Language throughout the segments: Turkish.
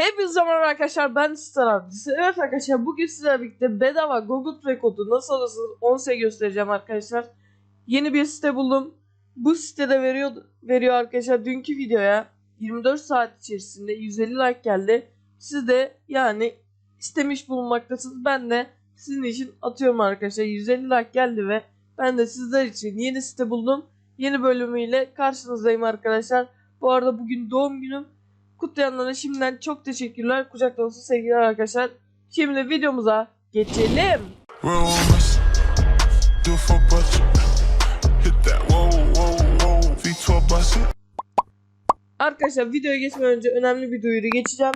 Hepinize merhaba arkadaşlar ben Star Abdisi. Evet arkadaşlar bugün sizlerle birlikte bedava Google Play kodu nasıl alırsınız onu size göstereceğim arkadaşlar. Yeni bir site buldum. Bu sitede veriyor veriyor arkadaşlar dünkü videoya 24 saat içerisinde 150 like geldi. Siz de yani istemiş bulunmaktasınız. Ben de sizin için atıyorum arkadaşlar 150 like geldi ve ben de sizler için yeni site buldum. Yeni bölümüyle karşınızdayım arkadaşlar. Bu arada bugün doğum günüm. Kutlayanlara şimdiden çok teşekkürler. Kucak dolusu sevgiler arkadaşlar. Şimdi videomuza geçelim. Rumors, do for budget. Hit that whoa, whoa, whoa. V12 bust it. Arkadaşlar videoya geçmeden önce önemli bir duyuru geçeceğim.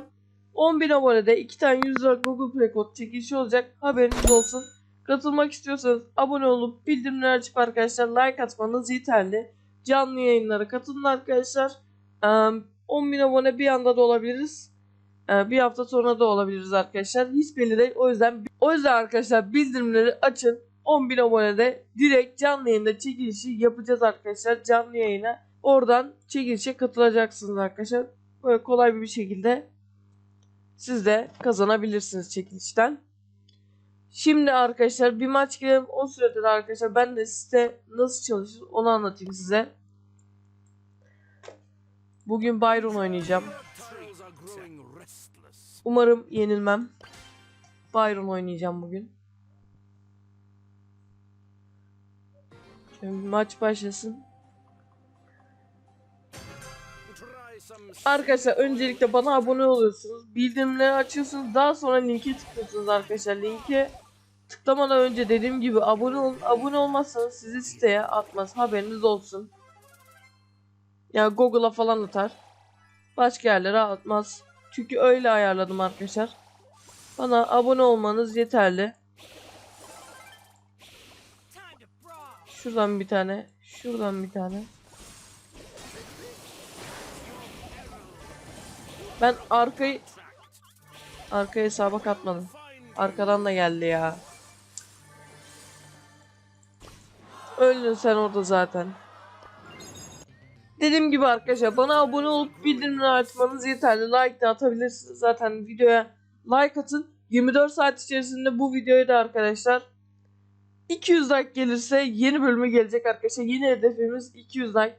10.000 abonede 2 tane 100 lira Google Play kod çekilişi olacak. Haberiniz olsun. Katılmak istiyorsanız abone olup bildirimleri açıp arkadaşlar like atmanız yeterli. Canlı yayınlara katılın arkadaşlar. Eee, 10.000 abone bir anda da olabiliriz. Eee, bir hafta sonra da olabiliriz arkadaşlar. Hiç belli değil. O yüzden o yüzden arkadaşlar bildirimleri açın. 10.000 abonede direkt canlı yayında çekilişi yapacağız arkadaşlar. Canlı yayına oradan çekilişe katılacaksınız arkadaşlar. Böyle kolay bir şekilde siz de kazanabilirsiniz çekilişten. Şimdi arkadaşlar bir maç girelim. O da arkadaşlar ben de site nasıl çalışır onu anlatayım size. Bugün Byron oynayacağım. Umarım yenilmem. Byron oynayacağım bugün. Şimdi maç başlasın. Arkadaşlar öncelikle bana abone oluyorsunuz. Bildirimleri açıyorsunuz. Daha sonra linke tıklıyorsunuz arkadaşlar. Linke tıklamadan önce dediğim gibi abone olun. Abone olmazsanız sizi siteye atmaz. Haberiniz olsun. Ya Google'a falan atar. Başka yerlere atmaz. Çünkü öyle ayarladım arkadaşlar. Bana abone olmanız yeterli. Şuradan bir tane. Şuradan bir tane. Ben arkayı arkaya hesaba katmadım. Arkadan da geldi ya. Öldün sen orada zaten. Dediğim gibi arkadaşlar bana abone olup bildirimleri açmanız yeterli. Like de atabilirsiniz zaten videoya like atın. 24 saat içerisinde bu videoya da arkadaşlar 200 like gelirse yeni bölümü gelecek arkadaşlar. Yeni hedefimiz 200 like.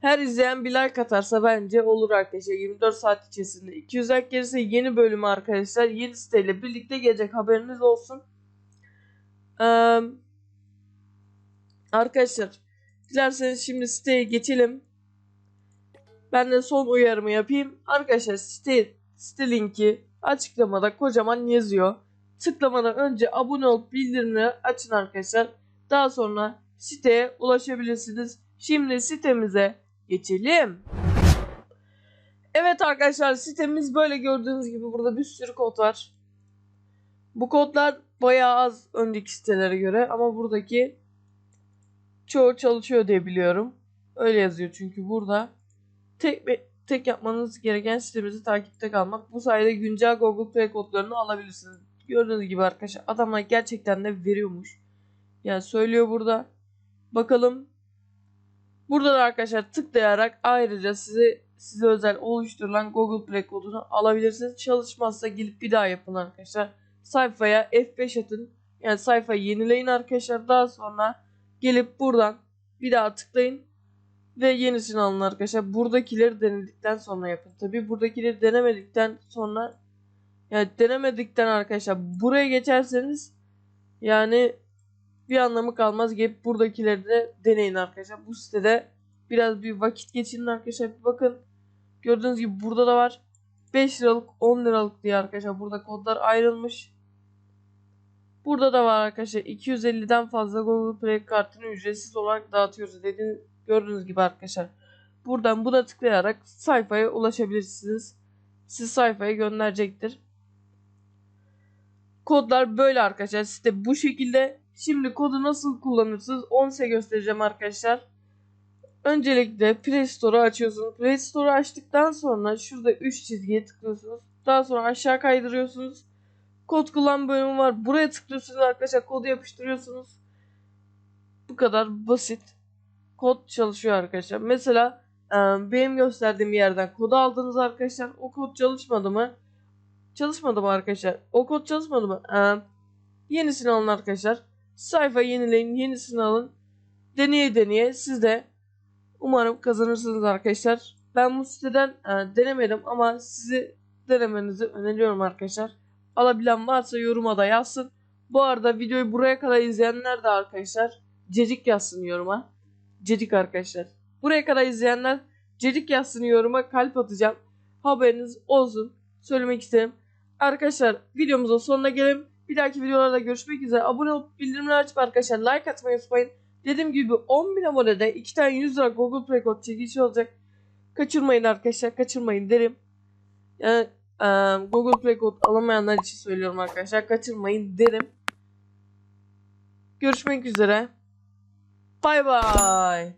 Her izleyen bir like atarsa bence olur arkadaşlar. 24 saat içerisinde 200 like gelirse yeni bölümü arkadaşlar yeni siteyle birlikte gelecek haberiniz olsun. Arkadaşlar dilerseniz şimdi siteye geçelim. Ben de son uyarımı yapayım. Arkadaşlar site, site linki açıklamada kocaman yazıyor. Tıklamadan önce abone olup bildirimleri açın arkadaşlar. Daha sonra siteye ulaşabilirsiniz. Şimdi sitemize geçelim. Evet arkadaşlar sitemiz böyle gördüğünüz gibi burada bir sürü kod var. Bu kodlar bayağı az önceki sitelere göre ama buradaki çoğu çalışıyor diye biliyorum. Öyle yazıyor çünkü burada tek tek yapmanız gereken sitemizi takipte kalmak. Bu sayede güncel Google Play kodlarını alabilirsiniz. Gördüğünüz gibi arkadaşlar adamlar gerçekten de veriyormuş. Yani söylüyor burada. Bakalım. Burada da arkadaşlar tıklayarak ayrıca size size özel oluşturulan Google Play kodunu alabilirsiniz. Çalışmazsa gelip bir daha yapın arkadaşlar. Sayfaya F5 atın. Yani sayfayı yenileyin arkadaşlar. Daha sonra gelip buradan bir daha tıklayın. Ve yenisini alın arkadaşlar. Buradakileri denedikten sonra yapın. Tabi buradakileri denemedikten sonra yani denemedikten arkadaşlar buraya geçerseniz yani bir anlamı kalmaz. Gelip buradakileri de deneyin arkadaşlar. Bu sitede biraz bir vakit geçirin arkadaşlar. Bir bakın. Gördüğünüz gibi burada da var. 5 liralık 10 liralık diye arkadaşlar. Burada kodlar ayrılmış. Burada da var arkadaşlar. 250'den fazla Google Play kartını ücretsiz olarak dağıtıyoruz. Dediğiniz, gördüğünüz gibi arkadaşlar. Buradan buna tıklayarak sayfaya ulaşabilirsiniz. Siz sayfaya gönderecektir. Kodlar böyle arkadaşlar. Site bu şekilde. Şimdi kodu nasıl kullanırsınız onu size göstereceğim arkadaşlar. Öncelikle Play Store'u açıyorsunuz. Play Store'u açtıktan sonra şurada 3 çizgiye tıklıyorsunuz. Daha sonra aşağı kaydırıyorsunuz. Kod kullan bölümü var. Buraya tıklıyorsunuz arkadaşlar. Kodu yapıştırıyorsunuz. Bu kadar basit. Kod çalışıyor arkadaşlar. Mesela e, benim gösterdiğim yerden kodu aldınız arkadaşlar. O kod çalışmadı mı? Çalışmadı mı arkadaşlar? O kod çalışmadı mı? E, yenisini alın arkadaşlar. Sayfa yenileyin, yenisini alın. Deneye deneye siz de umarım kazanırsınız arkadaşlar. Ben bu siteden e, denemedim ama sizi denemenizi öneriyorum arkadaşlar. Alabilen varsa yoruma da yazsın. Bu arada videoyu buraya kadar izleyenler de arkadaşlar cecik yazsın yoruma. Cecik arkadaşlar. Buraya kadar izleyenler cecik yazsın yoruma kalp atacağım. Haberiniz olsun. Söylemek isterim. Arkadaşlar videomuzun sonuna gelelim. Bir dahaki videolarda görüşmek üzere. Abone olup bildirimleri açıp arkadaşlar like atmayı unutmayın. Dediğim gibi 10.000 abonede 2 tane 100 lira Google Play kod çekilişi olacak. Kaçırmayın arkadaşlar kaçırmayın derim. Yani Google Play kod alamayanlar için söylüyorum arkadaşlar. Kaçırmayın derim. Görüşmek üzere. Bay bay.